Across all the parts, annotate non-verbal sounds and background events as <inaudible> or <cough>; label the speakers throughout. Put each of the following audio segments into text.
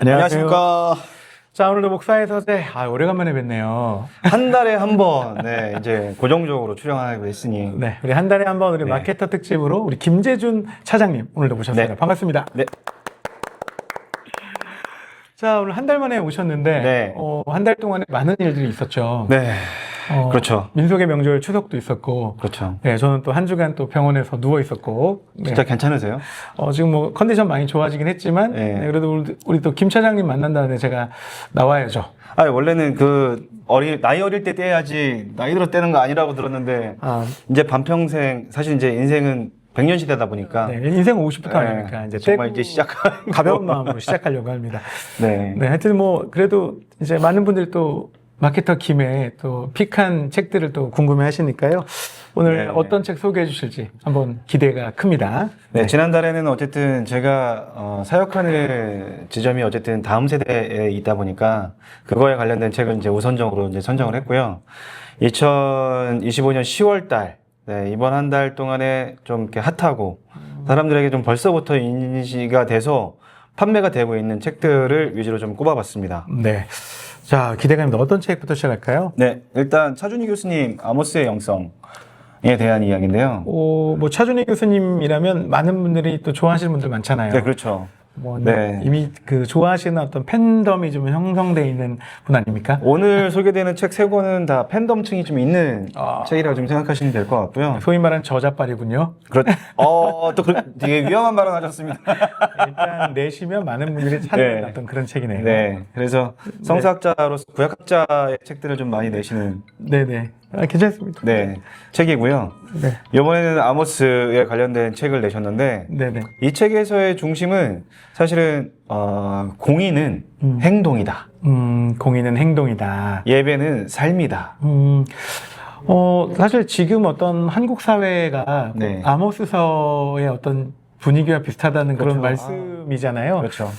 Speaker 1: 안녕하십니까.
Speaker 2: 자, 오늘도 목사의 서재. 아, 오래간만에 뵙네요.
Speaker 1: 한 달에 한 번, 네, 이제 고정적으로 출연하기로 했으니.
Speaker 2: 네, 우리 한 달에 한 번 우리
Speaker 1: 네.
Speaker 2: 마케터 특집으로 우리 김재준 차장님 오늘도 모셨습니다.
Speaker 1: 네.
Speaker 2: 반갑습니다.
Speaker 1: 네.
Speaker 2: 자, 오늘 한 달 만에 오셨는데,
Speaker 1: 네.
Speaker 2: 어, 한 달 동안에 많은 일들이 있었죠.
Speaker 1: 네,
Speaker 2: 어,
Speaker 1: 그렇죠.
Speaker 2: 민속의 명절 추석도 있었고,
Speaker 1: 그렇죠.
Speaker 2: 네, 저는 또 한 주간 또 병원에서 누워 있었고, 네.
Speaker 1: 진짜 괜찮으세요?
Speaker 2: 어, 지금 뭐 컨디션 많이 좋아지긴 했지만,
Speaker 1: 네.
Speaker 2: 네, 그래도 우리, 우리 또 김 차장님 만난다는데 제가 나와야죠.
Speaker 1: 아 원래는 그, 어리, 나이 어릴 때 떼야지, 나이 들어 떼는 거 아니라고 들었는데,
Speaker 2: 아,
Speaker 1: 이제 반평생, 사실 이제 인생은 100년 시대다 보니까.
Speaker 2: 네, 인생 50부터
Speaker 1: 네,
Speaker 2: 아니니까 이제
Speaker 1: 정말 이제 시작하는
Speaker 2: 가벼운 마음으로 시작하려고 합니다. <laughs>
Speaker 1: 네.
Speaker 2: 네, 하여튼 뭐 그래도 이제 많은 분들이 또 마케터 김의 또 픽한 책들을 또 궁금해 하시니까요. 오늘
Speaker 1: 네.
Speaker 2: 어떤 책 소개해 주실지 한번 기대가 큽니다.
Speaker 1: 네, 지난달에는 어쨌든 제가 어, 사역하는 지점이 어쨌든 다음 세대에 있다 보니까 그거에 관련된 책을 이제 우선적으로 이제 선정을 했고요. 2025년 10월 달, 네, 이번 한 달 동안에 좀 이렇게 핫하고 사람들에게 좀 벌써부터 인지가 돼서 판매가 되고 있는 책들을 위주로 좀 꼽아봤습니다.
Speaker 2: 네. 자, 기대가 됩니다. 어떤 책부터 시작할까요?
Speaker 1: 네, 일단 차준희 교수님 아모스의 영성에 대한 이야기인데요.
Speaker 2: 오, 뭐 차준희 교수님이라면 많은 분들이 또 좋아하시는 분들 많잖아요.
Speaker 1: 네, 그렇죠.
Speaker 2: 뭐
Speaker 1: 네.
Speaker 2: 이미 그 좋아하시는 어떤 팬덤이 좀 형성돼 있는 분 아닙니까?
Speaker 1: 오늘 소개되는 책 세 권은 다 팬덤층이 좀 있는
Speaker 2: 아.
Speaker 1: 책이라고 좀 생각하시면 될 것 같고요.
Speaker 2: 소위 말하는 저작발이군요.
Speaker 1: 그렇, 어, 또 그, 되게 위험한 발언 하셨습니다.
Speaker 2: 일단 내시면 많은 분들이 찾는
Speaker 1: 네.
Speaker 2: 어떤 그런 책이네요.
Speaker 1: 네. 그래서 성서학자로서 구약학자의 책들을 좀 많이 내시는,
Speaker 2: 네네. 아, 괜찮습니다.
Speaker 1: 네, 책이고요.
Speaker 2: 네.
Speaker 1: 이번에는 아모스에 관련된 책을 내셨는데,
Speaker 2: 네네.
Speaker 1: 이 책에서의 중심은 사실은, 어, 공의는
Speaker 2: 음.
Speaker 1: 행동이다.
Speaker 2: 음, 공의는 행동이다.
Speaker 1: 예배는 삶이다.
Speaker 2: 음, 어, 사실 지금 어떤 한국 사회가
Speaker 1: 네.
Speaker 2: 아모스서의 어떤 분위기와 비슷하다는 그런
Speaker 1: 그렇죠.
Speaker 2: 말씀이잖아요.
Speaker 1: 그렇죠.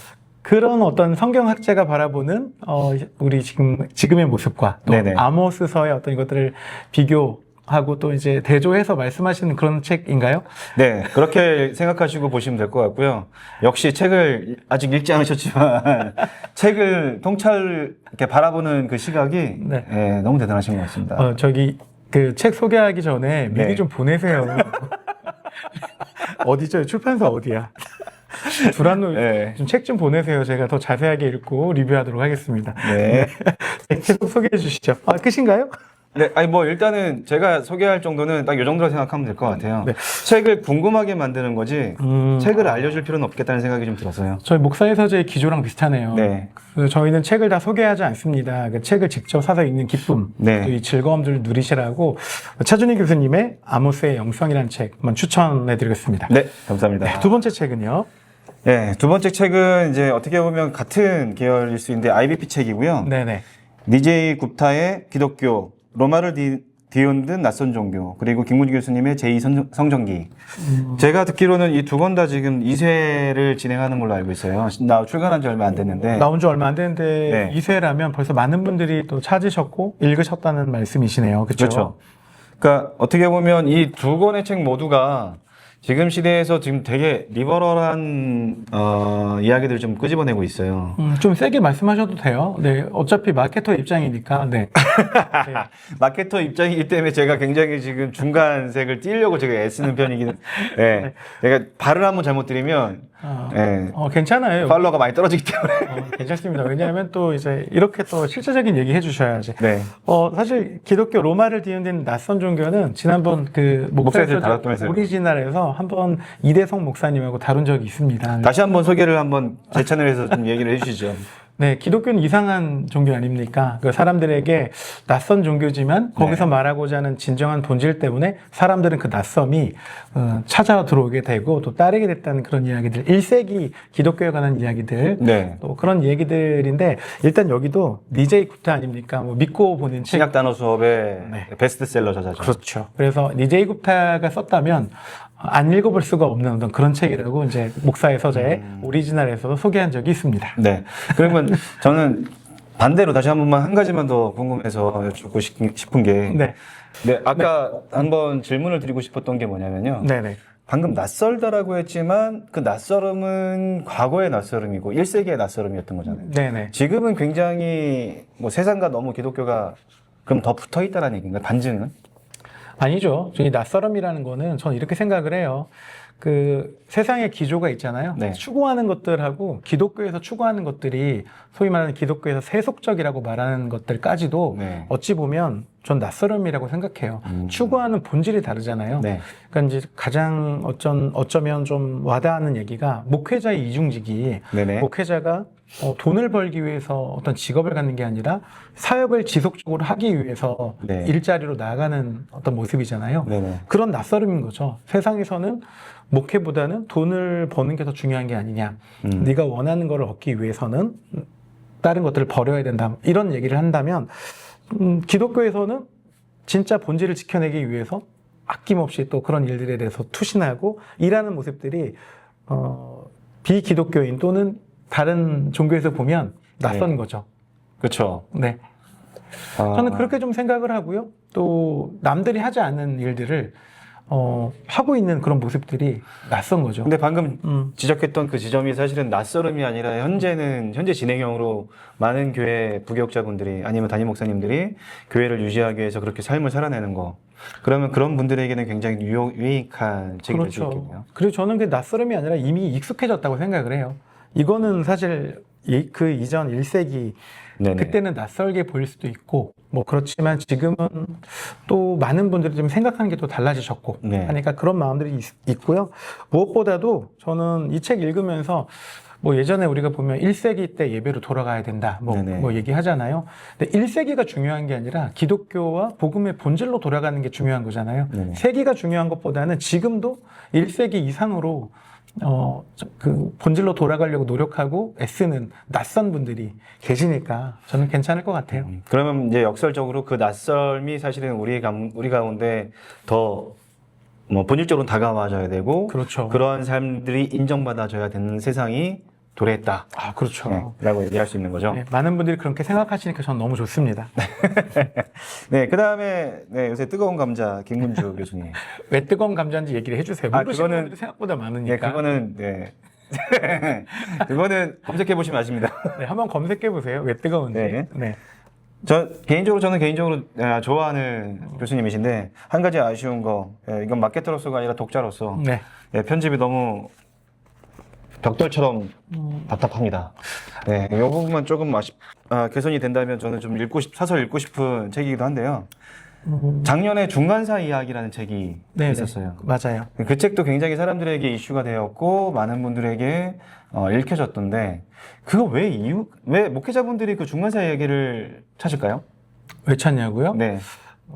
Speaker 2: 그런 어떤 성경학자가 바라보는 어, 우리 지금 지금의 모습과 또
Speaker 1: 네네.
Speaker 2: 아모스서의 어떤 이것들을 비교 하고 또 이제 대조해서 말씀하시는 그런 책인가요?
Speaker 1: 네, 그렇게 생각하시고 보시면 될 것 같고요. 역시 책을 아직 읽지 않으셨지만 <laughs> 책을 통찰 이렇게 바라보는 그 시각이
Speaker 2: 네.
Speaker 1: 예, 너무 대단하신 것 같습니다.
Speaker 2: 어, 저기 그 책 소개하기 전에 미리
Speaker 1: 네.
Speaker 2: 좀 보내세요. <laughs> 어디죠? 출판사 어디야? <laughs> 두란노
Speaker 1: 네.
Speaker 2: 좀책좀 보내세요. 제가 더 자세하게 읽고 리뷰하도록 하겠습니다.
Speaker 1: 네. <laughs>
Speaker 2: 네, 계속 소개해 주시죠. 아, 끝인가요?
Speaker 1: 네, 아니 뭐 일단은 제가 소개할 정도는 딱 이 정도로 생각하면 될 것 같아요.
Speaker 2: 네.
Speaker 1: 책을 궁금하게 만드는 거지
Speaker 2: 음,
Speaker 1: 책을 알려줄 필요는 없겠다는 생각이 좀 들어서요.
Speaker 2: 저희 목사의 서재의 기조랑 비슷하네요.
Speaker 1: 네,
Speaker 2: 그 저희는 책을 다 소개하지 않습니다. 그 책을 직접 사서 읽는 기쁨,
Speaker 1: 네.
Speaker 2: 또이 즐거움들을 누리시라고 차준희 교수님의 아모스의 영성이라는 책 한번 추천해드리겠습니다.
Speaker 1: 네, 감사합니다.
Speaker 2: 네, 두 번째 책은요.
Speaker 1: 네, 두 번째 책은 이제 어떻게 보면 같은 계열일 수 있는데 IBP 책이고요.
Speaker 2: 네네.
Speaker 1: 니제이 굽타의 기독교, 로마를 디, 뒤흔든 낯선 종교, 그리고 김문주 교수님의 제2성전기. 제가 듣기로는 이 두 권 다 지금 2세를 진행하는 걸로 알고 있어요. 나 출간한 지 얼마 안 됐는데.
Speaker 2: 나온 지 얼마 안 됐는데
Speaker 1: 네.
Speaker 2: 이세라면 벌써 많은 분들이 또 찾으셨고 읽으셨다는 말씀이시네요. 그렇죠?
Speaker 1: 그렇죠. 그러니까 어떻게 보면 이 두 권의 책 모두가 지금 시대에서 지금 되게 리버럴한 어, 이야기들을 좀 끄집어내고 있어요.
Speaker 2: 음, 좀 세게 말씀하셔도 돼요. 네, 어차피 마케터 입장이니까. 네. <laughs> 네.
Speaker 1: 마케터 입장이기 때문에 제가 굉장히 지금 중간색을 띄려고 제가 애쓰는 편이긴. 네. 제가 발을 한번 잘못 드리면
Speaker 2: 어,
Speaker 1: 네.
Speaker 2: 어, 괜찮아요.
Speaker 1: 팔로워가 많이 떨어지기 때문에.
Speaker 2: 어, 괜찮습니다. 왜냐하면 또 이제 이렇게 또 실제적인 얘기 해주셔야지.
Speaker 1: 네.
Speaker 2: 어, 사실 기독교 로마를 뒤흔든 낯선 종교는 지난번 그
Speaker 1: 목사에서
Speaker 2: 목사에서
Speaker 1: 다뤘다면서요?
Speaker 2: 오리지널에서 한번 이대성 목사님하고 다룬 적이 있습니다.
Speaker 1: 다시 한번 소개를 한번 제 채널에서 좀 얘기를 해주시죠. <laughs>
Speaker 2: 네, 기독교는 이상한 종교 아닙니까? 그 사람들에게 낯선 종교지만 거기서
Speaker 1: 네.
Speaker 2: 말하고자 하는 진정한 본질 때문에 사람들은 그 낯섦이 어, 찾아 들어오게 되고 또 따르게 됐다는 그런 이야기들, 1세기 기독교에 관한 이야기들,
Speaker 1: 네.
Speaker 2: 또 그런 얘기들인데 일단 여기도 니제이 구타 아닙니까? 뭐 믿고 보는 책.
Speaker 1: 신약 단어 수업의
Speaker 2: 네.
Speaker 1: 베스트셀러 저자죠.
Speaker 2: 그렇죠. 그래서 니제이 구타가 썼다면 안 읽어볼 수가 없는 어떤 그런 책이라고 이제 목사의 서재
Speaker 1: 음.
Speaker 2: 오리지널에서도 소개한 적이 있습니다.
Speaker 1: 네. 그러면 저는 반대로 다시 한 번만 한 가지만 더 궁금해서 여쭙고 싶- 싶은 게
Speaker 2: 네.
Speaker 1: 네, 아까 한번 질문을 드리고 싶었던 게 뭐냐면요.
Speaker 2: 네 네.
Speaker 1: 방금 낯설다라고 했지만 그 낯설음은 과거의 낯설음이고 1세기의 낯설음이었던 거잖아요.
Speaker 2: 네네.
Speaker 1: 지금은 굉장히 뭐 세상과 너무 기독교가 그럼 더 붙어 있다는 얘기인가요? 반증은?
Speaker 2: 아니죠. 이 낯설음이라는 거는 저는 이렇게 생각을 해요. 그 세상의 기조가 있잖아요.
Speaker 1: 네.
Speaker 2: 추구하는 것들하고 기독교에서 추구하는 것들이 소위 말하는 기독교에서 세속적이라고 말하는 것들까지도
Speaker 1: 네.
Speaker 2: 어찌 보면 전 낯설음이라고 생각해요.
Speaker 1: 음.
Speaker 2: 추구하는 본질이 다르잖아요.
Speaker 1: 네.
Speaker 2: 그러니까 이제 가장 어쩐 어쩌면 좀 와닿는 얘기가 목회자의 이중직이
Speaker 1: 네네.
Speaker 2: 목회자가 어, 돈을 벌기 위해서 어떤 직업을 갖는 게 아니라 사역을 지속적으로 하기 위해서
Speaker 1: 네.
Speaker 2: 일자리로 나아가는 어떤 모습이잖아요.
Speaker 1: 네네.
Speaker 2: 그런 낯설음인 거죠. 세상에서는 목회보다는 돈을 버는 게 더 중요한 게 아니냐.
Speaker 1: 음.
Speaker 2: 네가 원하는 것을 얻기 위해서는 다른 것들을 버려야 된다. 이런 얘기를 한다면 음, 기독교에서는 진짜 본질을 지켜내기 위해서 아낌없이 또 그런 일들에 대해서 투신하고 일하는 모습들이 어, 비기독교인 또는 다른 종교에서 보면 낯선
Speaker 1: 네.
Speaker 2: 거죠.
Speaker 1: 그렇죠.
Speaker 2: 네.
Speaker 1: 아,
Speaker 2: 저는 그렇게 좀 생각을 하고요. 또 남들이 하지 않는 일들을 어, 하고 있는 그런 모습들이 낯선 거죠.
Speaker 1: 근데 방금
Speaker 2: 음,
Speaker 1: 지적했던 그 지점이 사실은 낯설음이 아니라 현재는 현재 진행형으로 많은 교회 부교육자분들이 아니면 담임 목사님들이 교회를 유지하기 위해서 그렇게 삶을 살아내는 거. 그러면 그런 분들에게는 굉장히 유익한 책이 될수 있겠네요.
Speaker 2: 그렇죠. 그리고 저는 그 낯설음이 아니라 이미 익숙해졌다고 생각을 해요. 이거는 사실 이- 그 이전 1세기
Speaker 1: 네네.
Speaker 2: 그때는 낯설게 보일 수도 있고 뭐 그렇지만 지금은 또 많은 분들이 좀 생각하는 게 또 달라지셨고
Speaker 1: 네.
Speaker 2: 하니까 그런 마음들이 있, 고요 무엇보다도 저는 이 책 읽으면서 뭐 예전에 우리가 보면 1세기 때 예배로 돌아가야 된다 뭐. 뭐 얘기하잖아요. 근데 1세기가 중요한 게 아니라 기독교와 복음의 본질로 돌아가는 게 중요한 거잖아요.
Speaker 1: 네네.
Speaker 2: 세기가 중요한 것보다는 지금도 1세기 이상으로 어, 저- 그 본질로 돌아가려고 노력하고 애쓰는 낯선 분들이 계시니까 저는 괜찮을 것 같아요.
Speaker 1: 음, 그러면 이제 역설적으로 그 낯설미 사실은 우리 감, 우리 가운데 더 뭐 본질적으로 다가와줘야 되고
Speaker 2: 그렇죠.
Speaker 1: 그러한 삶들이 인정받아줘야 되는 세상이 도래했다.
Speaker 2: 아, 그렇죠.
Speaker 1: 네, 라고 얘기할 수 있는 거죠.
Speaker 2: 네, 많은 분들이 그렇게 생각하시니까 저는 너무 좋습니다. <laughs>
Speaker 1: 네, 그 다음에 네, 요새 뜨거운 감자 김문주 <laughs> 교수님.
Speaker 2: 왜 뜨거운 감자인지 얘기를 해주세요.
Speaker 1: 아, 그거는-
Speaker 2: 생각보다 많으니까.
Speaker 1: 네, 그거는 네. <laughs> 그거는 검색해 보시면 아십니다.
Speaker 2: 네, 한번 검색해 보세요. 왜 뜨거운지.
Speaker 1: 네.
Speaker 2: 네.
Speaker 1: 저 개인적으로 저는 개인적으로 아, 좋아하는 교수님이신데 한 가지 아쉬운 거 예, 이건 마케터로서가 아니라 독자로서
Speaker 2: 네.
Speaker 1: 예, 편집이 너무 벽돌처럼 답답합니다. 네, 이 부분만 조금 아쉽, 아, 개선이 된다면 저는 좀 읽고 싶, 사설 읽고 싶은 책이기도 한데요. 작년에 중간사 이야기라는 책이
Speaker 2: 네,
Speaker 1: 있었어요.
Speaker 2: 네. 맞아요.
Speaker 1: 그 책도 굉장히 사람들에게 이슈가 되었고 많은 분들에게 어, 읽혀졌던데 그거 왜 이유 왜 목회자분들이 그 중간사 이야기를 찾을까요?
Speaker 2: 왜 찾냐고요?
Speaker 1: 네.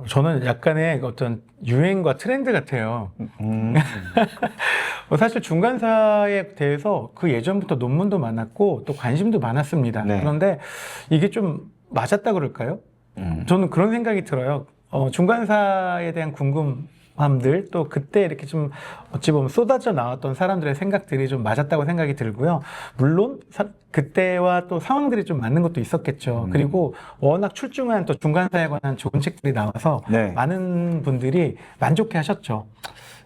Speaker 2: 저는 약간의 어떤 유행과 트렌드 같아요.
Speaker 1: 음,
Speaker 2: 어, <laughs> 사실 중간사에 대해서 그 예전부터 논문도 많았고 또 관심도 많았습니다.
Speaker 1: 네.
Speaker 2: 그런데 이게 좀 맞았다 그럴까요?
Speaker 1: 음.
Speaker 2: 저는 그런 생각이 들어요. 어, 중간사에 대한 궁금 함들 또 그때 이렇게 좀 어찌 보면 쏟아져 나왔던 사람들의 생각들이 좀 맞았다고 생각이 들고요. 물론 사- 그때와 또 상황들이 좀 맞는 것도 있었겠죠.
Speaker 1: 음.
Speaker 2: 그리고 워낙 출중한 또 중간사에 관한 좋은 책들이 나와서
Speaker 1: 네.
Speaker 2: 많은 분들이 만족해 하셨죠.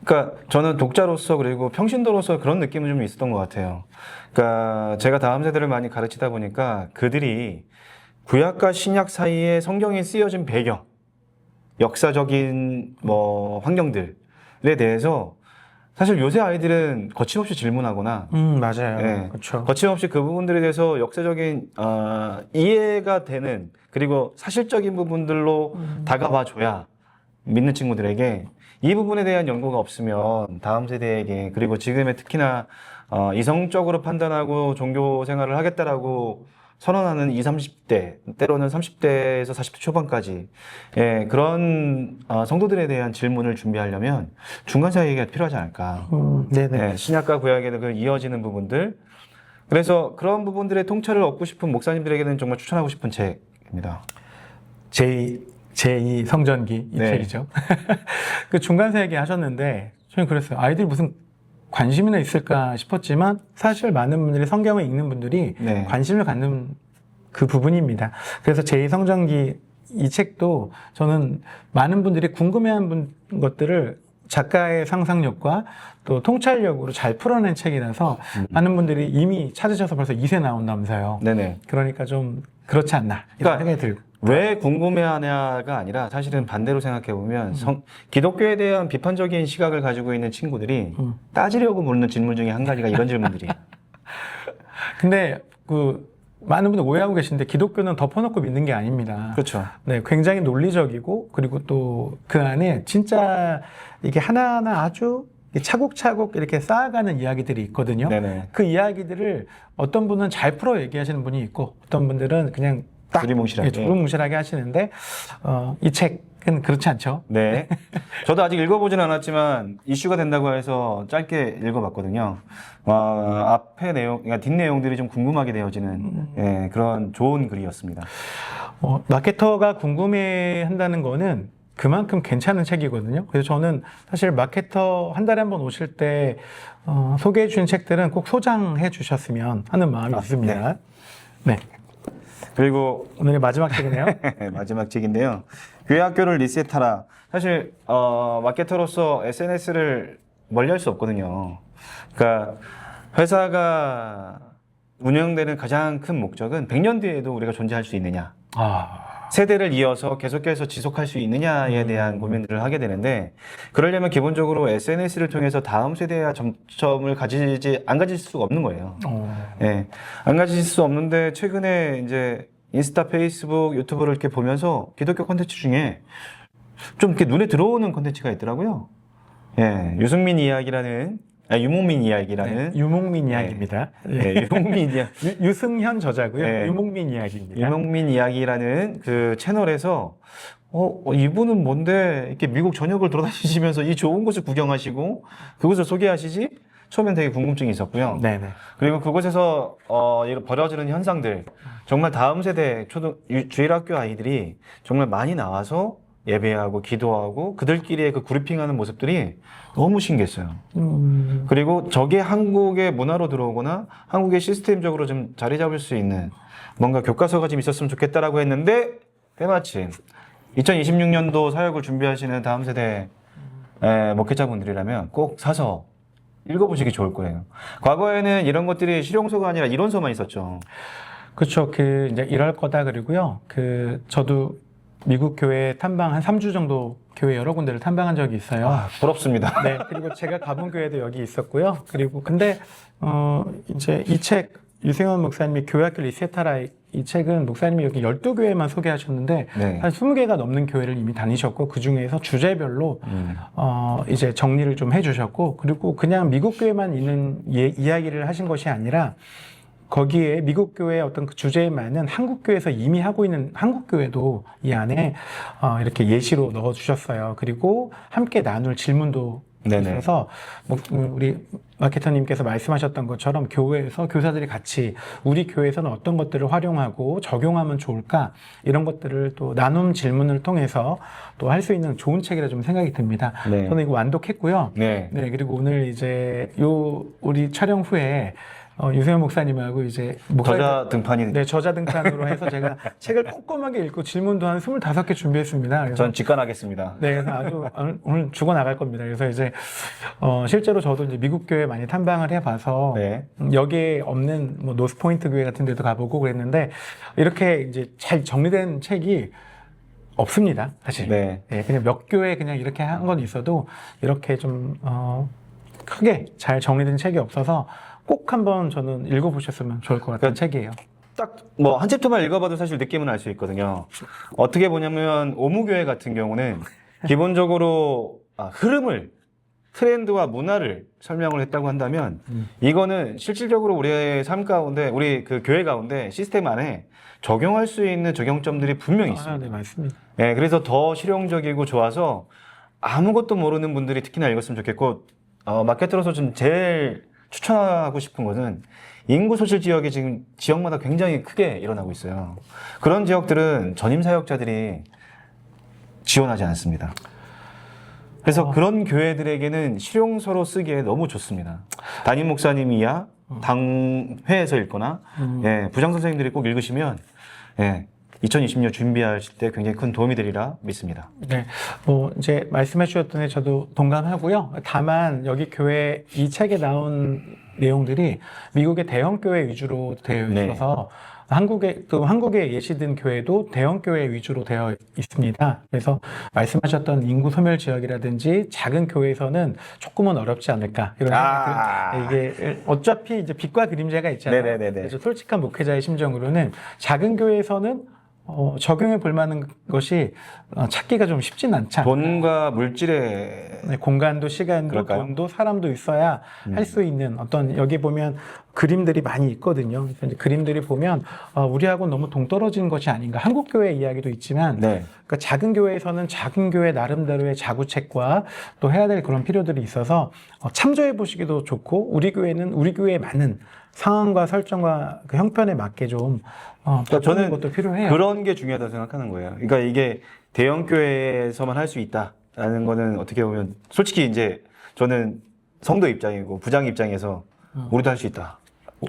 Speaker 1: 그러니까 저는 독자로서 그리고 평신도로서 그런 느낌은 좀 있었던 것 같아요. 그러니까 제가 다음 세대를 많이 가르치다 보니까 그들이 구약과 신약 사이에 성경이 쓰여진 배경, 역사적인 뭐 환경들에 대해서 사실 요새 아이들은 거침없이 질문하거나
Speaker 2: 음, 맞아요.
Speaker 1: 네.
Speaker 2: 그렇죠.
Speaker 1: 거침없이 그 부분들에 대해서 역사적인 어, 이해가 되는 그리고 사실적인 부분들로 다가와 줘야 믿는 친구들에게 이 부분에 대한 연구가 없으면 다음 세대에게 그리고 지금의 특히나 어, 이성적으로 판단하고 종교 생활을 하겠다라고 선언하는 20, 30대 때로는 30대에서 40대 초반까지 예, 그런 어, 성도들에 대한 질문을 준비하려면 중간사 얘기가 필요하지 않을까.
Speaker 2: 음, 네네.
Speaker 1: 네, 신약과 구약의 그 이어지는 부분들. 그래서 그런 부분들의 통찰을 얻고 싶은 목사님들에게는 정말 추천하고 싶은 책입니다.
Speaker 2: 제, 제2 성전기 이
Speaker 1: 네.
Speaker 2: 책이죠. <laughs> 그 중간사 얘기 하셨는데 저는 그랬어요. 아이들이 무슨 관심이나 있을까 싶었지만 사실 많은 분들이 성경을 읽는 분들이
Speaker 1: 네.
Speaker 2: 관심을 갖는 그 부분입니다. 그래서 제2 성전기 이 책도 저는 많은 분들이 궁금해한 분, 것들을 작가의 상상력과 또 통찰력으로 잘 풀어낸 책이라서 많은 분들이 이미 찾으셔서 벌써 2세 나온다면서요.
Speaker 1: 네네.
Speaker 2: 그러니까 좀 그렇지 않나 이런
Speaker 1: 그러니까
Speaker 2: 생각이 들고.
Speaker 1: 왜 궁금해하냐가 아니라 사실은 반대로 생각해 보면 성- 기독교에 대한 비판적인 시각을 가지고 있는 친구들이
Speaker 2: 음.
Speaker 1: 따지려고 묻는 질문 중에 한 가지가 이런 질문들이에요. <laughs>
Speaker 2: 근데 그 많은 분들 오해하고 계신데 기독교는 덮어놓고 믿는 게 아닙니다.
Speaker 1: 그렇죠.
Speaker 2: 네, 굉장히 논리적이고 그리고 또 그 안에 진짜 이게 하나하나 아주 차곡차곡 이렇게 쌓아가는 이야기들이 있거든요.
Speaker 1: 네네.
Speaker 2: 그 이야기들을 어떤 분은 잘 풀어 얘기하시는 분이 있고 어떤 분들은 그냥 딱
Speaker 1: 두리뭉실하게.
Speaker 2: 예, 두리뭉실하게 하시는데 어, 이 책은 그렇지 않죠.
Speaker 1: 네. <laughs> 저도 아직 읽어보진 않았지만 이슈가 된다고 해서 짧게 읽어봤거든요. 와, 앞에 내용, 그러니까 뒷 내용들이 좀 궁금하게 되어지는 예, 그런 좋은 글이었습니다.
Speaker 2: 어, 마케터가 궁금해 한다는 거는 그만큼 괜찮은 책이거든요. 그래서 저는 사실 마케터 한 달에 한 번 오실 때 어, 소개해 주신 책들은 꼭 소장해 주셨으면 하는 마음이
Speaker 1: 아,
Speaker 2: 있습니다. 네.
Speaker 1: 그리고
Speaker 2: 오늘의 마지막 책이네요. <laughs>
Speaker 1: 마지막 책인데요. 교회 학교를 리셋하라. 사실 어, 마케터로서 SNS를 멀리할 수 없거든요. 그러니까 회사가 운영되는 가장 큰 목적은 100년 뒤에도 우리가 존재할 수 있느냐.
Speaker 2: 아,
Speaker 1: 세대를 이어서 계속해서 지속할 수 있느냐에 대한 고민들을 하게 되는데 그러려면 기본적으로 SNS를 통해서 다음 세대와 점점을 가지지 안 가질 수가 없는 거예요.
Speaker 2: 어,
Speaker 1: 예. 안 가질 수 없는데 최근에 이제 인스타, 페이스북, 유튜브를 이렇게 보면서 기독교 콘텐츠 중에 좀 이렇게 눈에 들어오는 콘텐츠가 있더라고요. 예. 유승민 이야기라는 아, 유목민 이야기라는
Speaker 2: 네, 유목민 이야기입니다.
Speaker 1: 예, 유목민 이야기
Speaker 2: 유, 승현 저자고요.
Speaker 1: 네.
Speaker 2: 유목민 이야기입니다.
Speaker 1: 유목민 이야기라는 그 채널에서 어, 어, 이분은 뭔데 이렇게 미국 전역을 돌아다니시면서 이 좋은 곳을 구경하시고 그곳을 소개하시지? 처음엔 되게 궁금증이 있었고요.
Speaker 2: 네네.
Speaker 1: 그리고 그곳에서 어, 이런 벌어지는 현상들 정말 다음 세대 초등 유- 주일학교 아이들이 정말 많이 나와서 예배하고 기도하고 그들끼리의 그 그룹핑하는 모습들이 너무 신기했어요.
Speaker 2: 음,
Speaker 1: 그리고 저게 한국의 문화로 들어오거나 한국의 시스템적으로 좀 자리 잡을 수 있는 뭔가 교과서가 좀 있었으면 좋겠다라고 했는데 때마침 2026년도 사역을 준비하시는 다음 세대 에, 목회자분들이라면 꼭 사서 읽어보시기 좋을 거예요. 과거에는 이런 것들이 실용서가 아니라 이론서만 있었죠.
Speaker 2: 그렇죠. 그 이제 이럴 거다 그리고요. 그 저도 미국 교회 탐방 한 3주 정도 교회 여러 군데를 탐방한 적이 있어요.
Speaker 1: 아, 부럽습니다.
Speaker 2: 네. 그리고 제가 가본 교회도 여기 있었고요. 그리고 근데 어 이제 이 책 유승원 목사님이 교회학교 리셋하라 이- 이 책은 목사님이 여기 12교회만 소개하셨는데
Speaker 1: 네.
Speaker 2: 한 20개가 넘는 교회를 이미 다니셨고 그 중에서 주제별로
Speaker 1: 음.
Speaker 2: 어, 이제 정리를 좀 해주셨고, 그리고 그냥 미국 교회만 있는 예- 이야기를 하신 것이 아니라, 거기에 미국 교회의 어떤 그 주제에 맞는 한국 교회에서 이미 하고 있는 한국 교회도 이 안에 어, 이렇게 예시로 넣어 주셨어요. 그리고 함께 나눌 질문도
Speaker 1: 네네.
Speaker 2: 있어서 뭐, 우리 마케터님께서 말씀하셨던 것처럼 교회에서 교사들이 같이 우리 교회에서는 어떤 것들을 활용하고 적용하면 좋을까 이런 것들을 또 나눔 질문을 통해서 또 할 수 있는 좋은 책이라 좀 생각이 듭니다.
Speaker 1: 네.
Speaker 2: 저는 이거 완독했고요.
Speaker 1: 네.
Speaker 2: 네, 그리고 오늘 이제 요 우리 촬영 후에 어, 유세현 목사님하고 이제
Speaker 1: 저자 등판이
Speaker 2: 네, 저자 등판으로 해서 제가 <laughs> 책을 꼼꼼하게 읽고 질문도 한 25개 준비했습니다. 그래서
Speaker 1: 전 직관하겠습니다.
Speaker 2: 네, 그래서 아주 오늘- 죽어 나갈 겁니다. 그래서 이제 어, 실제로 저도 이제 미국 교회 많이 탐방을 해봐서
Speaker 1: 네.
Speaker 2: 음, 여기에 없는 뭐 노스 포인트 교회 같은 데도 가보고 그랬는데 이렇게 이제 잘 정리된 책이 없습니다, 사실.
Speaker 1: 네.
Speaker 2: 예, 그냥 몇 교회 그냥 이렇게 한 건 있어도 이렇게 좀 어, 크게 잘 정리된 책이 없어서 꼭 한번 저는 읽어보셨으면 좋을 것 같은
Speaker 1: 그-
Speaker 2: 책이에요.
Speaker 1: 딱 뭐 한 챕터만 읽어봐도 사실 느낌은 알 수 있거든요. 어떻게 보냐면 오무교회 같은 경우는 기본적으로 아, 흐름을 트렌드와 문화를 설명을 했다고 한다면
Speaker 2: 음.
Speaker 1: 이거는 실질적으로 우리의 삶 가운데 우리 그 교회 가운데 시스템 안에 적용할 수 있는 적용점들이 분명히 있습니다.
Speaker 2: 아, 네, 맞습니다.
Speaker 1: 예, 그래서 더 실용적이고 좋아서 아무것도 모르는 분들이 특히나 읽었으면 좋겠고, 어, 마케터로서 좀 제일 추천하고 싶은 것은 인구 소실 지역이 지금 지역마다 굉장히 크게 일어나고 있어요. 그런 지역들은 전임 사역자들이 지원하지 않습니다. 그래서
Speaker 2: 어.
Speaker 1: 그런 교회들에게는 실용서로 쓰기에 너무 좋습니다. 담임 목사님이야 당회에서 읽거나
Speaker 2: 음.
Speaker 1: 예, 부장 선생님들이 꼭 읽으시면 예, 2020년 준비하실 때 굉장히 큰 도움이 되리라 믿습니다.
Speaker 2: 네, 뭐 이제 말씀해 주셨더니 저도 동감하고요. 다만 여기 교회 이 책에 나온 내용들이 미국의 대형 교회 위주로 되어
Speaker 1: 네.
Speaker 2: 있어서 한국에 또 한국에 예시든 교회도 대형 교회 위주로 되어 있습니다. 그래서 말씀하셨던 인구 소멸 지역이라든지 작은 교회에서는 조금은 어렵지 않을까 이런
Speaker 1: 아.
Speaker 2: 들- 이게 어차피 이제 빛과 그림자가 있잖아요.
Speaker 1: 네네네네.
Speaker 2: 그래서 솔직한 목회자의 심정으로는 작은 교회에서는 어, 적용해 볼 만한 것이 어, 찾기가 좀 쉽진 않지 않나.
Speaker 1: 돈과 물질의
Speaker 2: 네, 공간도 시간도
Speaker 1: 그럴까요? 음.
Speaker 2: 돈도 사람도 있어야 할 수 있는 어떤 여기 보면 그림들이 많이 있거든요. 그래서 이제 그림들이 보면 어, 우리하고 너무 동떨어진 것이 아닌가. 한국 교회 이야기도 있지만
Speaker 1: 네.
Speaker 2: 그러니까 작은 교회에서는 작은 교회 나름대로의 자구책과 또 해야 될 그런 필요들이 있어서 어, 참조해 보시기도 좋고 우리 교회는 우리 교회에 맞는 상황과 설정과 그 형편에 맞게 좀 어,
Speaker 1: 그러니까 저는
Speaker 2: 것도 필요해요.
Speaker 1: 그런 게 중요하다고 생각하는 거예요. 그러니까 이게 대형 교회에서만 할 수 있다라는 거는 어떻게 보면 솔직히 이제 저는 성도 입장이고 부장 입장에서 우리도 할 수 있다.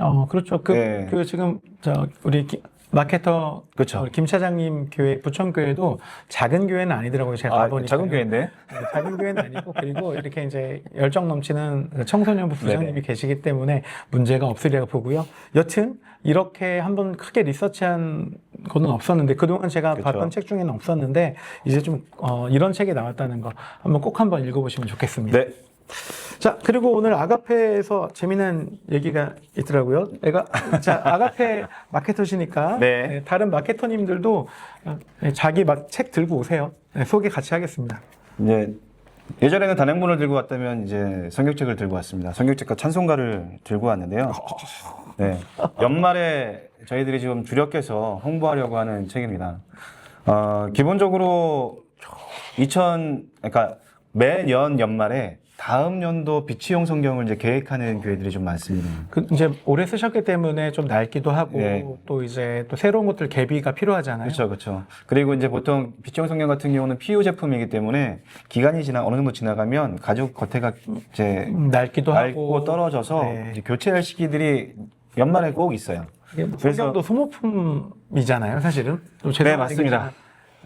Speaker 2: 어, 그렇죠. 그,
Speaker 1: 네.
Speaker 2: 그 지금 저 우리 기- 마케터
Speaker 1: 그렇죠.
Speaker 2: 우리 김 차장님 교회 부천 교회도 작은 교회는 아니더라고요. 제가
Speaker 1: 아,
Speaker 2: 가보니까
Speaker 1: 작은 교회인데.
Speaker 2: 네, 작은 교회는 아니고 그리고 이렇게 이제 열정 넘치는 그 청소년부 부장님이
Speaker 1: 네네.
Speaker 2: 계시기 때문에 문제가 없으리라고 보고요. 여튼 이렇게 한번 크게 리서치한 거는 없었는데 그동안 제가
Speaker 1: 그쵸.
Speaker 2: 봤던 책 중에는 없었는데 이제 좀 어, 이런 책이 나왔다는 거 한번 꼭 한번 읽어보시면 좋겠습니다.
Speaker 1: 네.
Speaker 2: 자, 그리고 오늘 아가페에서 재미난 얘기가 있더라고요. 내가, 자, 아가페 마케터시니까.
Speaker 1: 네.
Speaker 2: 네, 다른 마케터님들도 어, 네, 자기 막 책 들고 오세요. 네, 소개 같이 하겠습니다.
Speaker 1: 이제 예전에는 단행본을 들고 왔다면 이제 성경책을 들고 왔습니다. 성경책과 찬송가를 들고 왔는데요. 네. 연말에 저희들이 지금 주력해서 홍보하려고 하는 책입니다. 어, 기본적으로 2000, 그러니까 매년 연말에 다음 연도 비치용 성경을 이제 계획하는 교회들이 좀 많습니다.
Speaker 2: 그 이제 오래 쓰셨기 때문에 좀 낡기도 하고
Speaker 1: 네.
Speaker 2: 또 이제 또 새로운 것들 개비가 필요하잖아요.
Speaker 1: 그렇죠, 그렇죠. 그리고 이제 보통 비치용 성경 같은 경우는 PU 제품이기 때문에 기간이 지나 어느 정도 지나가면 가죽 겉에가 이제
Speaker 2: 음, 낡기도 하고
Speaker 1: 떨어져서
Speaker 2: 네.
Speaker 1: 이제 교체할 시기들이 연말에 꼭 있어요.
Speaker 2: 성경도 소모품이잖아요, 사실은. 좀
Speaker 1: 네, 맞습니다.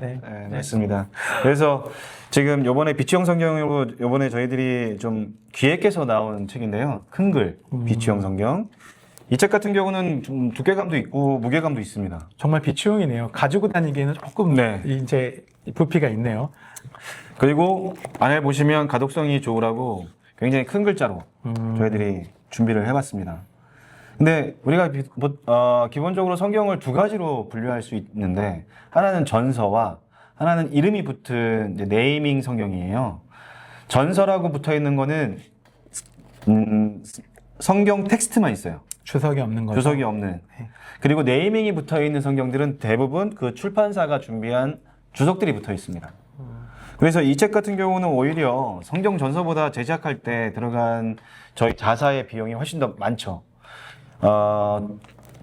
Speaker 2: 얘기지만. 네.
Speaker 1: 네, 맞습니다. 그래서 지금 요번에 비치용 성경으로 요번에 저희들이 좀 기획해서 나온 책인데요. 큰 글,
Speaker 2: 음.
Speaker 1: 비치용 성경. 이 책 같은 경우는 좀 두께감도 있고 무게감도 있습니다.
Speaker 2: 정말 비치용이네요. 가지고 다니기에는 조금
Speaker 1: 네.
Speaker 2: 이제 부피가 있네요.
Speaker 1: 그리고 안에 보시면 가독성이 좋으라고 굉장히 큰 글자로
Speaker 2: 음.
Speaker 1: 저희들이 준비를 해봤습니다. 근데 우리가 비- 보- 어, 기본적으로 성경을 두 가지로 분류할 수 있는데 하나는 전서와 하나는 이름이 붙은 네이밍 성경이에요. 전서라고 붙어 있는 거는 음, 성경 텍스트만 있어요.
Speaker 2: 주석이 없는 거죠.
Speaker 1: 주석이 없는. 그리고 네이밍이 붙어 있는 성경들은 대부분 그 출판사가 준비한 주석들이 붙어 있습니다. 그래서 이 책 같은 경우는 오히려 성경 전서보다 제작할 때 들어간 저희 자사의 비용이 훨씬 더 많죠. 어,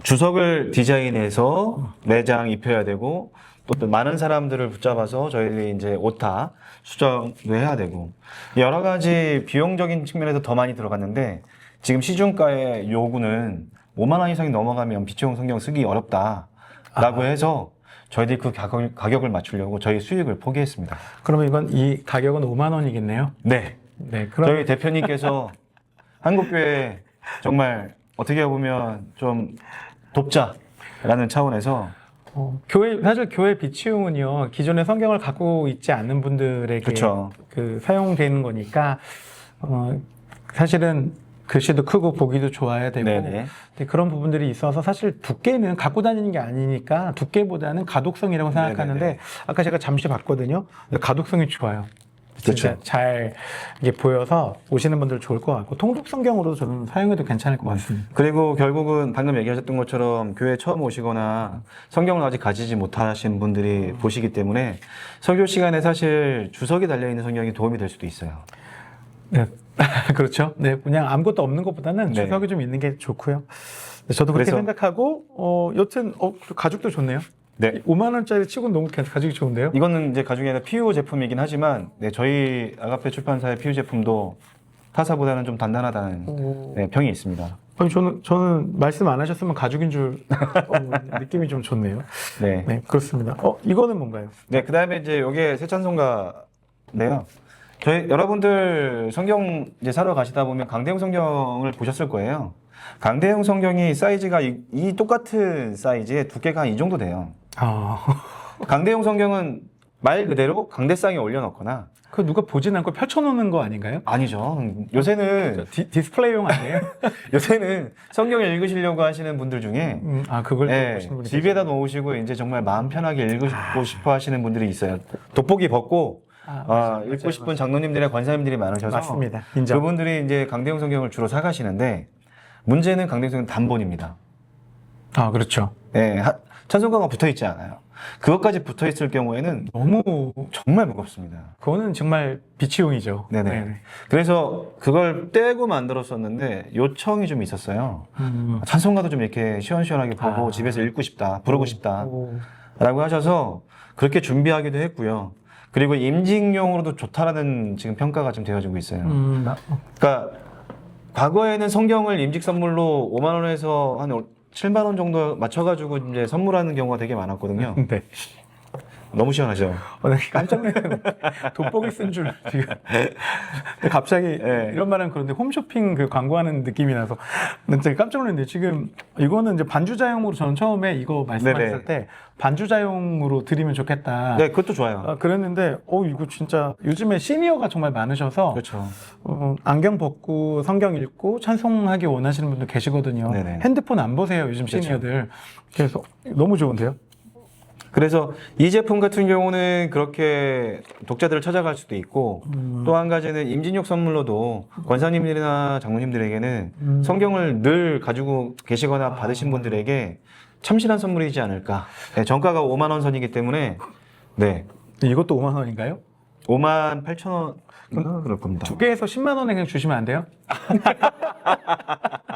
Speaker 1: 주석을 디자인해서 매장 입혀야 되고 또, 또 많은 사람들을 붙잡아서 저희들이 이제 오타 수정도 해야 되고 여러 가지 비용적인 측면에서 더 많이 들어갔는데 지금 시중가의 요구는 5만 원 이상이 넘어가면 비치용 성경 쓰기 어렵다라고 해서 저희들이 그 가격, 가격을 맞추려고 저희 수익을 포기했습니다.
Speaker 2: 그러면 이건 이 가격은 5만 원이겠네요.
Speaker 1: 네.
Speaker 2: 네, 그럼
Speaker 1: 저희 대표님께서 <laughs> 한국교회 정말 어떻게 보면 좀 돕자라는 차원에서
Speaker 2: 어, 교회 사실 교회 비치용은요 기존의 성경을 갖고 있지 않는 분들에게
Speaker 1: 그쵸.
Speaker 2: 그 사용되는 거니까 어, 사실은 글씨도 크고 보기도 좋아야 되고
Speaker 1: 네네.
Speaker 2: 그런 부분들이 있어서 사실 두께는 갖고 다니는 게 아니니까 두께보다는 가독성이라고 생각하는데
Speaker 1: 네네네.
Speaker 2: 아까 제가 잠시 봤거든요 가독성이 좋아요. 진짜
Speaker 1: 그쵸.
Speaker 2: 잘 이게 보여서 오시는 분들 좋을 것 같고 통독 성경으로도 저는 사용해도 괜찮을 것 같습니다.
Speaker 1: 그리고 결국은 방금 얘기하셨던 것처럼 교회 처음 오시거나 성경을 아직 가지지 못하신 분들이 보시기 때문에 설교 시간에 사실 주석이 달려 있는 성경이 도움이 될 수도 있어요.
Speaker 2: 네, <laughs> 그렇죠. 네, 그냥 아무것도 없는 것보다는
Speaker 1: 네.
Speaker 2: 주석이 좀 있는 게 좋고요. 네, 저도 그렇게
Speaker 1: 그래서-
Speaker 2: 생각하고, 어, 여튼, 어, 가죽도 좋네요.
Speaker 1: 네.
Speaker 2: 5만 원짜리 치고는 너무 가- 가죽이 좋은데요.
Speaker 1: 이거는 이제 가죽이 아니라 PU 제품이긴 하지만 네, 저희 아가페 출판사의 PU 제품도 타사보다는 좀 단단하다는
Speaker 2: 오.
Speaker 1: 네, 평이 있습니다.
Speaker 2: 아니 저는 저는 말씀 안 하셨으면 가죽인 줄 어, 느낌이 좀 좋네요.
Speaker 1: 네.
Speaker 2: 네, 그렇습니다. 어, 이거는 뭔가요?
Speaker 1: 네, 그 다음에 이제 요게 세찬송가인데요. 저희 여러분들 성경 이제 사러 가시다 보면 강대용 성경을 보셨을 거예요. 강대용 성경이 사이즈가 이, 이 똑같은 사이즈의 두께가 한이 정도 돼요.
Speaker 2: 아, <laughs>
Speaker 1: 강대용 성경은 말 그대로 강대상에 올려놓거나
Speaker 2: 그 누가 보진 않고 펼쳐놓는 거 아닌가요?
Speaker 1: 아니죠. 요새는
Speaker 2: 디, 디스플레이용 아니에요? <laughs>
Speaker 1: 요새는 성경을 읽으시려고 하시는 분들 중에
Speaker 2: 음, 아 그걸 보시는 분이
Speaker 1: 집에다 놓으시고 이제 정말 마음 편하게 읽고 싶어 하시는 분들이 있어요. 돋보기 벗고
Speaker 2: 아,
Speaker 1: 아, 읽고 싶은 장로님들이나 권사님들이 많으셔서
Speaker 2: 맞습니다. 인정.
Speaker 1: 그분들이 이제 강대용 성경을 주로 사가시는데 문제는 강대용 성경 단본입니다.
Speaker 2: 아 그렇죠.
Speaker 1: 예, 하- 찬송가가 붙어 있지 않아요. 그것까지 붙어 있을 경우에는
Speaker 2: 너무
Speaker 1: 정말 무겁습니다.
Speaker 2: 그거는 정말 비치용이죠.
Speaker 1: 네네. 그래서 그걸 떼고 만들었었는데 요청이 좀 있었어요.
Speaker 2: 음.
Speaker 1: 찬송가도 좀 이렇게 시원시원하게 보고
Speaker 2: 아.
Speaker 1: 집에서 읽고 싶다, 부르고 싶다.
Speaker 2: 오.
Speaker 1: 라고 하셔서 그렇게 준비하기도 했고요. 그리고 임직용으로도 좋다라는 지금 평가가 좀 되어지고 있어요.
Speaker 2: 음, 나-
Speaker 1: 그러니까 과거에는 성경을 임직 선물로 5만 원에서 한 7만 원 정도 맞춰가지고 이제 선물하는 경우가 되게 많았거든요. <laughs>
Speaker 2: 네.
Speaker 1: 너무 시원하죠.
Speaker 2: 어, 나 깜짝 놀랐네. <laughs> 돋보기 쓴 줄 지금. 근데 갑자기
Speaker 1: 네.
Speaker 2: 이런 말은 그런데 홈쇼핑 그 광고하는 느낌이 나서 진짜 깜짝 놀랐는데 지금 이거는 이제 반주자용으로 저는 처음에 이거 말씀하셨을
Speaker 1: 네네.
Speaker 2: 때 반주자용으로 드리면 좋겠다.
Speaker 1: 네, 그것도 좋아요.
Speaker 2: 아, 그랬는데 어 이거 진짜 요즘에 시니어가 정말 많으셔서
Speaker 1: 그렇죠.
Speaker 2: 어, 안경 벗고 성경 읽고 찬송하기 원하시는 분들 계시거든요.
Speaker 1: 네네.
Speaker 2: 핸드폰 안 보세요 요즘
Speaker 1: 그렇죠.
Speaker 2: 시니어들. 그래서 너무 좋은데요.
Speaker 1: 그래서 이 제품 같은 경우는 그렇게 독자들을 찾아갈 수도 있고
Speaker 2: 음.
Speaker 1: 또 한 가지는 임진육 선물로도 권사님들이나 장로님들에게는
Speaker 2: 음.
Speaker 1: 성경을 늘 가지고 계시거나 받으신 분들에게 참신한 선물이지 않을까. 네, 정가가 5만 원 선이기 때문에 네.
Speaker 2: 이것도 5만 원인가요?
Speaker 1: 5만 8천 원 그럴 겁니다.
Speaker 2: 두 개에서 10만 원에 그냥 주시면 안 돼요? <laughs>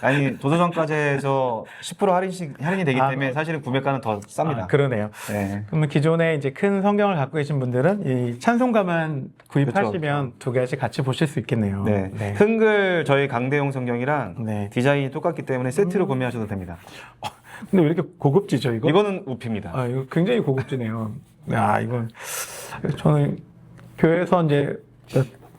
Speaker 1: 아니 도서정가제에서 10% 할인씩 할인이 되기
Speaker 2: 아,
Speaker 1: 때문에 사실은 구매가는 더 쌉니다.
Speaker 2: 아, 그러네요.
Speaker 1: 네.
Speaker 2: 그러면 기존에 이제 큰 성경을 갖고 계신 분들은 이 찬송가만 구입하시면
Speaker 1: 그렇죠.
Speaker 2: 두 개씩 같이 보실 수 있겠네요.
Speaker 1: 네.
Speaker 2: 네.
Speaker 1: 흥글 저희 강대용 성경이랑
Speaker 2: 네.
Speaker 1: 디자인이 똑같기 때문에 세트로 구매하셔도 됩니다.
Speaker 2: 근데 왜 이렇게 고급지죠, 이거?
Speaker 1: 이거는 우피입니다.
Speaker 2: 아, 이거 굉장히 고급지네요. 아, 이건 저는 교회에서 이제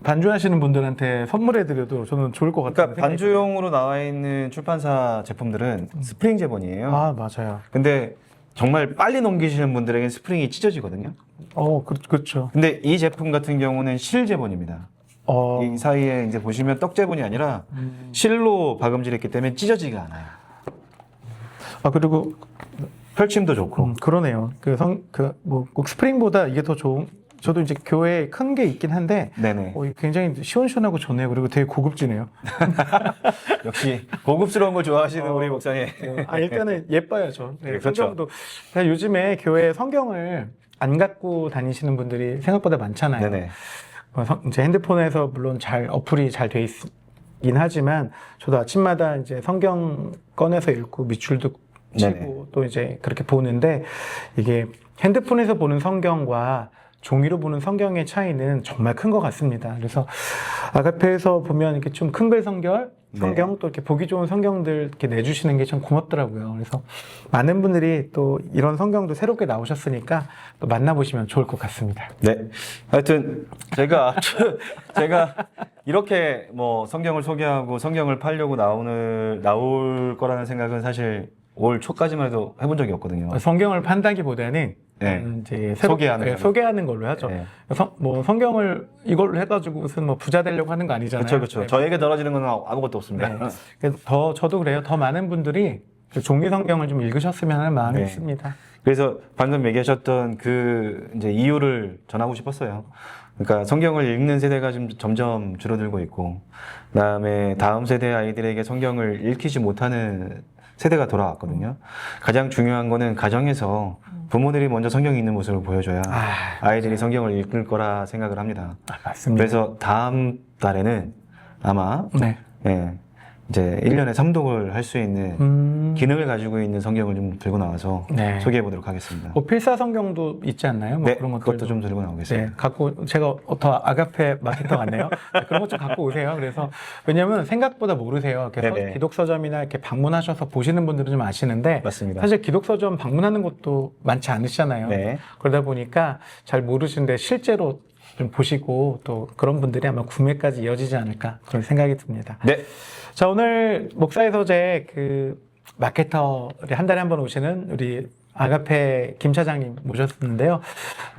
Speaker 2: 반주하시는 분들한테 선물해 드려도 저는 좋을 것 같아요.
Speaker 1: 그러니까 반주용으로 나와 있는 출판사 제품들은 스프링 제본이에요.
Speaker 2: 아, 맞아요.
Speaker 1: 근데 정말 빨리 넘기시는 분들에게는 스프링이 찢어지거든요.
Speaker 2: 어, 그, 그렇죠.
Speaker 1: 근데 이 제품 같은 경우는 실 제본입니다.
Speaker 2: 어,
Speaker 1: 이 사이에 이제 보시면 떡 제본이 아니라
Speaker 2: 음.
Speaker 1: 실로 박음질했기 때문에 찢어지가 않아요.
Speaker 2: 아, 그리고
Speaker 1: 펼침도 좋고.
Speaker 2: 음, 그러네요. 그 성, 그, 뭐, 꼭 스프링보다 이게 더 좋은, 저도 이제 교회에 큰게 있긴 한데,
Speaker 1: 네네.
Speaker 2: 어, 굉장히 시원시원하고 좋네요. 그리고 되게 고급지네요. <laughs>
Speaker 1: 역시 고급스러운 걸 좋아하시는
Speaker 2: 어.
Speaker 1: 우리 목사님.
Speaker 2: 아, 일단은 예뻐야죠. 네,
Speaker 1: 네, 그렇죠.
Speaker 2: 성경도. 사실 요즘에 교회 성경을 안 갖고 다니시는 분들이 생각보다 많잖아요.
Speaker 1: 네네.
Speaker 2: 어, 성- 이제 핸드폰에서 물론 잘 어플이 잘 돼 있긴 하지만 저도 아침마다 이제 성경 꺼내서 읽고 밑줄도 치고
Speaker 1: 네네.
Speaker 2: 또 이제 그렇게 보는데 이게 핸드폰에서 보는 성경과 종이로 보는 성경의 차이는 정말 큰 것 같습니다. 그래서 아가페에서 보면 이렇게 좀 큰 글 성결
Speaker 1: 네.
Speaker 2: 성경 또 이렇게 보기 좋은 성경들 이렇게 내주시는 게 참 고맙더라고요. 그래서 많은 분들이 또 이런 성경도 새롭게 나오셨으니까 또 만나보시면 좋을 것 같습니다.
Speaker 1: 네. 하여튼 제가 <laughs> 제가 이렇게 뭐 성경을 소개하고 성경을 팔려고 나오는 나올 거라는 생각은 사실 올 초까지만 해도 해본 적이 없거든요.
Speaker 2: 성경을 판다기보다는
Speaker 1: 네.
Speaker 2: 음, 이제 새로-
Speaker 1: 소개하는
Speaker 2: 네,
Speaker 1: 걸로.
Speaker 2: 소개하는 걸로 하죠.
Speaker 1: 네.
Speaker 2: 성, 뭐 성경을 이걸로 해가지고 무슨 뭐 부자 되려고 하는 거 아니잖아요.
Speaker 1: 그렇죠, 그렇죠.
Speaker 2: 네.
Speaker 1: 저에게 떨어지는 건 아무것도 없습니다.
Speaker 2: 네. 그래서 더 저도 그래요. 더 많은 분들이 그 종이 성경을 좀 읽으셨으면 하는 마음이
Speaker 1: 네.
Speaker 2: 있습니다.
Speaker 1: 그래서 방금 얘기하셨던 그 이제 이유를 전하고 싶었어요. 그러니까 성경을 읽는 세대가 좀 점점 줄어들고 있고, 그다음에 다음 세대 아이들에게 성경을 읽히지 못하는 세대가 돌아왔거든요. 가장 중요한 거는 가정에서 부모들이 먼저 성경이 있는 모습을 보여줘야
Speaker 2: 아,
Speaker 1: 아이들이 성경을 읽을 거라 생각을 합니다.
Speaker 2: 아, 맞습니다.
Speaker 1: 그래서 다음 달에는 아마
Speaker 2: 네.
Speaker 1: 예, 이제 1년에 삼독을 할 수 있는
Speaker 2: 음.
Speaker 1: 기능을 가지고 있는 성경을 좀 들고 나와서
Speaker 2: 네.
Speaker 1: 소개해 보도록 하겠습니다.
Speaker 2: 뭐 필사 성경도 있지 않나요? 뭐
Speaker 1: 네,
Speaker 2: 그런 것들도
Speaker 1: 그것도 좀 들고 나오겠습니다.
Speaker 2: 네, 갖고 제가 더 아가페 마케터 같네요. <laughs> 네, 그런 것 좀 갖고 오세요. 그래서 왜냐하면 생각보다 모르세요. 그래서
Speaker 1: 네네.
Speaker 2: 기독서점이나 이렇게 방문하셔서 보시는 분들은 좀 아시는데
Speaker 1: 맞습니다.
Speaker 2: 사실 기독서점 방문하는 것도 많지 않으시잖아요.
Speaker 1: 네.
Speaker 2: 그러다 보니까 잘 모르시는데 실제로 좀 보시고 또 그런 분들이 아마 구매까지 이어지지 않을까 그런 생각이 듭니다.
Speaker 1: 네.
Speaker 2: 자 오늘 목사의 서재 그 마케터를 한 달에 한 번 오시는 우리 아가페 김 차장님 모셨는데요.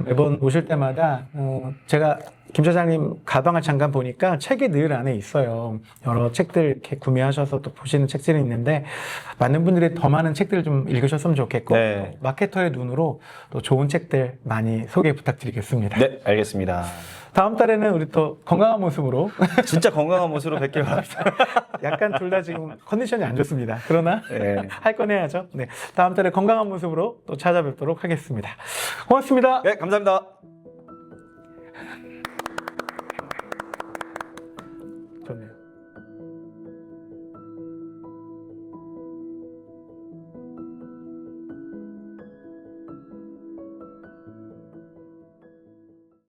Speaker 2: 매번 오실 때마다 어, 제가 김 차장님 가방을 잠깐 보니까 책이 늘 안에 있어요. 여러 책들 이렇게 구매하셔서 또 보시는 책들이 있는데 많은 분들이 더 많은 책들을 좀 읽으셨으면 좋겠고
Speaker 1: 네.
Speaker 2: 또 마케터의 눈으로 또 좋은 책들 많이 소개 부탁드리겠습니다.
Speaker 1: 네, 알겠습니다.
Speaker 2: 다음 달에는 우리 또 건강한 모습으로 <laughs>
Speaker 1: 진짜 건강한 모습으로 뵙길 바랍니다. <laughs>
Speaker 2: 약간 둘 다 지금 컨디션이 안 좋습니다. 그러나
Speaker 1: 네. <laughs>
Speaker 2: 할 건 해야죠. 네. 다음 달에 건강한 모습으로 또 찾아뵙도록 하겠습니다. 고맙습니다.
Speaker 1: 네, 감사합니다.